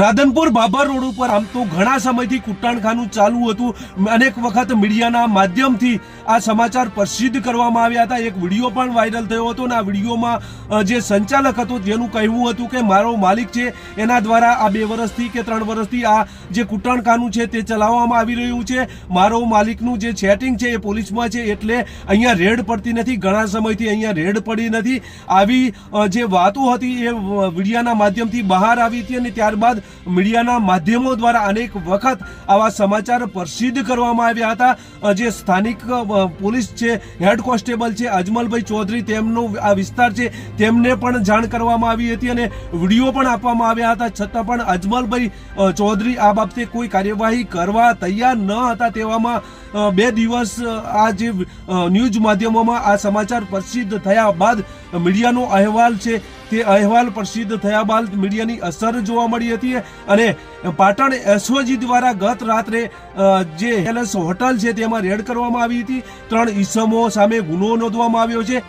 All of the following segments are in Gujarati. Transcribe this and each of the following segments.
રાધનપુર બાબર રોડ ઉપર આમ તો ઘણા સમયથી કુટાણખાનું ચાલુ હતું. અનેક વખત મીડિયાના માધ્યમથી આ સમાચાર પ્રસિદ્ધ કરવામાં આવ્યા હતા. એક વીડિયો પણ વાયરલ થયો હતો અને આ વિડીયોમાં જે સંચાલક હતો જેનું કહેવું હતું કે મારો માલિક છે, એના દ્વારા આ બે વર્ષથી કે ત્રણ વર્ષથી આ જે કુટાણખાનું છે તે ચલાવવામાં આવી રહ્યું છે. મારો માલિકનું જે ચેટિંગ છે એ પોલીસમાં છે એટલે અહીંયા રેડ પડતી નથી. ઘણા સમયથી અહીંયા રેડ પડી નથી. આવી જે વાતો હતી એ મીડિયાના માધ્યમથી બહાર આવી હતી અને ત્યારબાદ મીડિયાના માધ્યમો દ્વારા અનેક વખત આવા સમાચાર પ્રસિદ્ધ કરવામાં આવ્યા હતા. જે સ્થાનિક પોલીસ છે, હેડ કોન્સ્ટેબલ છે, અજમલભાઈ ચૌધરી તેમનો આ વિસ્તાર છે, તેમને પણ જાણ કરવામાં આવી હતી અને વીડિયો પણ આપવામાં આવ્યા હતા. છતાં પણ અજમલભાઈ ચૌધરી આ બાબતે કોઈ કાર્યવાહી કરવા તૈયાર ન હતા તેવામાં બે દિવસ આ જે ન્યૂઝ માધ્યમોમાં આ સમાચાર પ્રસિદ્ધ થયા બાદ મીડિયાનો અહેવાલ છે તે અહેવાલ પ્રસિદ્ધ થયા બાદ મીડિયાની અસર જોવા મળી હતી અને પાટણ એસઓજી દ્વારા ગત રાત્રે જે પેલેસ હોટલ છે તેમાં રેડ કરવામાં આવી હતી. ત્રણ ઈસમો સામે ગુનો નોંધવામાં આવ્યો છે.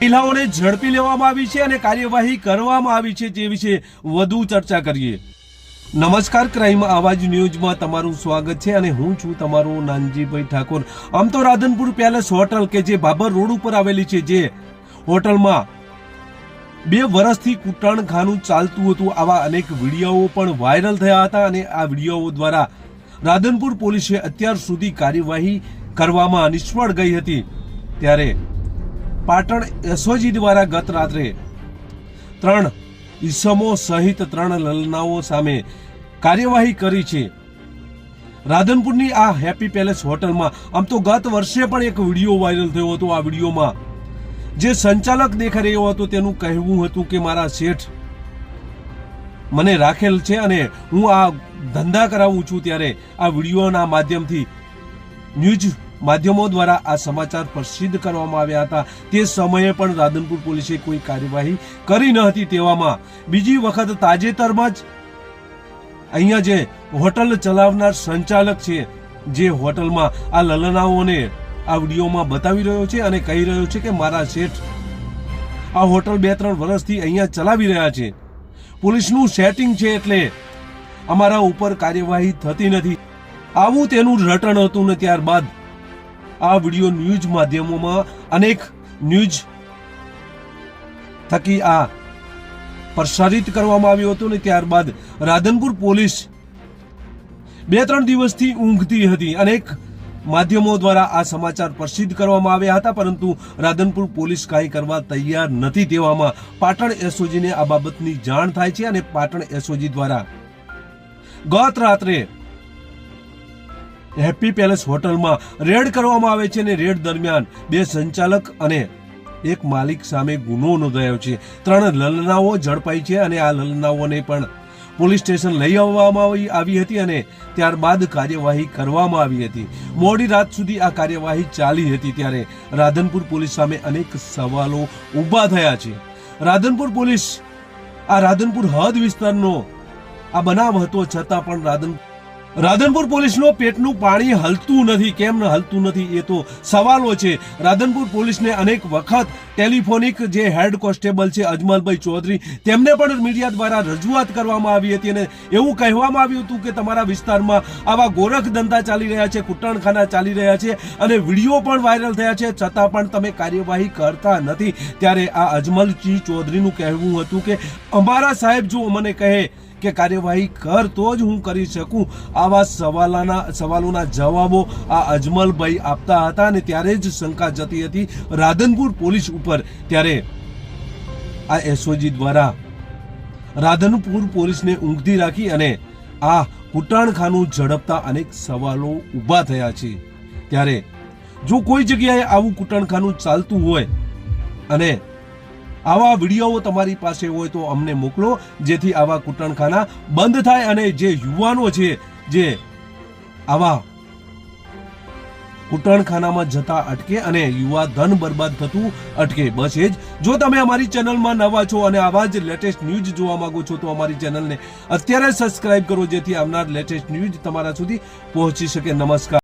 મહિલાઓને ઝડપી લેવામાં આવી છે અને કાર્યવાહી કરવામાં આવી છે તે વિશે વધુ ચર્ચા કરીએ. નમસ્કાર, ક્રાઇમ આવાજ ન્યૂઝમાં તમારું સ્વાગત છે અને હું છું તમારો નાનજીભાઈ ઠાકોર. આમ તો રાધનપુર પેલેસ હોટલ કે જે બાબર રોડ ઉપર આવેલી છે, જે હોટલમાં બે વર્ષથી કુટણખાનું ચાલતું હતું. આવા અનેક વિડીયોઓ પણ વાયરલ થયા હતા અને આ વિડીયોઓ દ્વારા રાધનપુર પોલીસે અત્યાર સુધી કાર્યવાહી કરવામાં નિષ્ફળ ગઈ હતી. ત્યારે પાટણ એસઓજી દ્વારા ગત રાત્રે ત્રણ ઈસમો સહિત ત્રણ લલનાઓ સામે કાર્યવાહી કરી છે. રાધનપુરની આ હેપી પેલેસ હોટલમાં આમ તો ગત વર્ષે પણ એક વીડિયો વાયરલ થયો હતો. આ વિડીયોમાં જે સંચાલક દેખાઈ રહ્યો હતો તેનું કહેવું હતું કે મારા શેઠ મને રાખેલ છે અને હું આ ધંધા કરાવું છું ત્યારે આ વિડીયોના માધ્યમથી ન્યૂઝ માધ્યમો દ્વારા આ સમાચાર પ્રસિદ્ધ કરવામાં આવ્યા હતા. તે સમયે પણ રાધનપુર પોલીસે કોઈ કાર્યવાહી કરી ન હતી તેવામાં. બીજી વખત તાજેતરમાં જ અહીંયા જે હોટલ ચલાવનાર સંચાલક છે, જે હોટલમાં આ લલનાઓને આ વિડીયોમાં બતાવી રહ્યો છે અને કહી રહ્યો છે કે મારા શેઠ આ હોટલ બે ત્રણ વર્ષથી અહીંયા ચલાવી રહ્યા છે. પોલીસનું સેટિંગ છે એટલે અમારા ઉપર કાર્યવાહી થતી નથી. આવું તેનું રટણ હતું ને ત્યારબાદ આ વીડિયો ન્યૂઝ માધ્યમોમાં અનેક ન્યૂઝ થકી આ પ્રસારિત કરવામાં આવ્યો હતો ને ત્યારબાદ રાધનપુર પોલીસ બે ત્રણ દિવસથી ઊંઘતી હતી. અનેક માધ્યમો દ્વારા આ સમાચાર પ્રસિદ્ધ કરવામાં આવ્યા હતા, પરંતુ રાધનપુર પોલીસ કાંઈ કરવા તૈયાર નથી તેવામાં. પાટણ એસઓજીને આ બાબતની જાણ થાય છે અને પાટણ એસઓજી દ્વારા ગત રાત્રે હેપી પેલેસ હોટલમાં રેડ કરવામાં આવે છે અને રેડ દરમિયાન બે સંચાલક અને એક માલિક સામે ગુનો નોંધાયો છે. ત્રણ લલનાઓ ઝડપાઈ છે અને આ લલનાઓને પણ પોલીસ સ્ટેશન લઈ આવવામાં આવી- હતી અને ત્યારબાદ કાર્યવાહી કરવામાં આવી હતી. મોડી રાત સુધી આ કાર્યવાહી ચાલી હતી ત્યારે રાધનપુર પોલીસ સામે અનેક સવાલો ઊભા થયા છે. રાધનપુર પોલીસ આ રાધનપુર હદ વિસ્તારનો આ બનાવ હતો, છતાં પણ રાધન રાધનપુર પોલીસનો પેટનું પાણી હલતું નથી. કેમ હલતું નથી એ તો સવાલો છે. રાધનપુર પોલીસને અનેક વખત ટેલિફોનિક જે હેડ કોન્સ્ટેબલ છે અજમલભાઈ ચૌધરી, તેમને પણ મીડિયા દ્વારા રજૂઆત કરવામાં આવી હતી અને એવું કહેવામાં આવ્યું હતું કે તમારા વિસ્તારમાં આવા ગોરખ ધંધા ચાલી રહ્યા છે, કુટણખાના ચાલી રહ્યા છે અને વીડિયો પણ વાયરલ થયા છે. છતાં પણ તમે કાર્યવાહી કરતા નથી. ત્યારે આ અજમલજી ચૌધરીનું કહેવું હતું કે અમારા સાહેબ જો મને કહે કે કાર્યવાહી કર તો જ હું કરી શકું. આવા સવાલાના, સવાલોના જવાબો આ અજમલભાઈ આપતા હતા અને ત્યારે જ શંકા જતી હતી રાધનપુર પોલીસ ઉપર. ત્યારે આ એસઓજી દ્વારા રાધનપુર પોલીસને ઊંઘતી રાખી અને આ કુટાણખાનું ઝડપતા અનેક સવાલો ઊભા થયા છે. ત્યારે જો કોઈ જગ્યાએ આવું કુટાણખાનું ચાલતું હોય અને આવા વિડીયોઓ તમારી પાસે હોય તો અમને મોકલો, જેથી આવા કુટણખાના બંધ થાય અને જે યુવાનો છે, જે આવા કુટણખાનામાં જતા અટકે અને યુવા ધન બરબાદ થતું અટકે, બસ એ જ. જો તમે અમારી ચેનલમાં નવા છો અને આવા જ લેટેસ્ટ ન્યૂઝ જોવા માંગો છો, તો અમારી ચેનલને અત્યારે સબસ્ક્રાઇબ કરો, જેથી આવનાર લેટેસ્ટ ન્યૂઝ તમારા સુધી પહોંચી શકે. નમસ્કાર.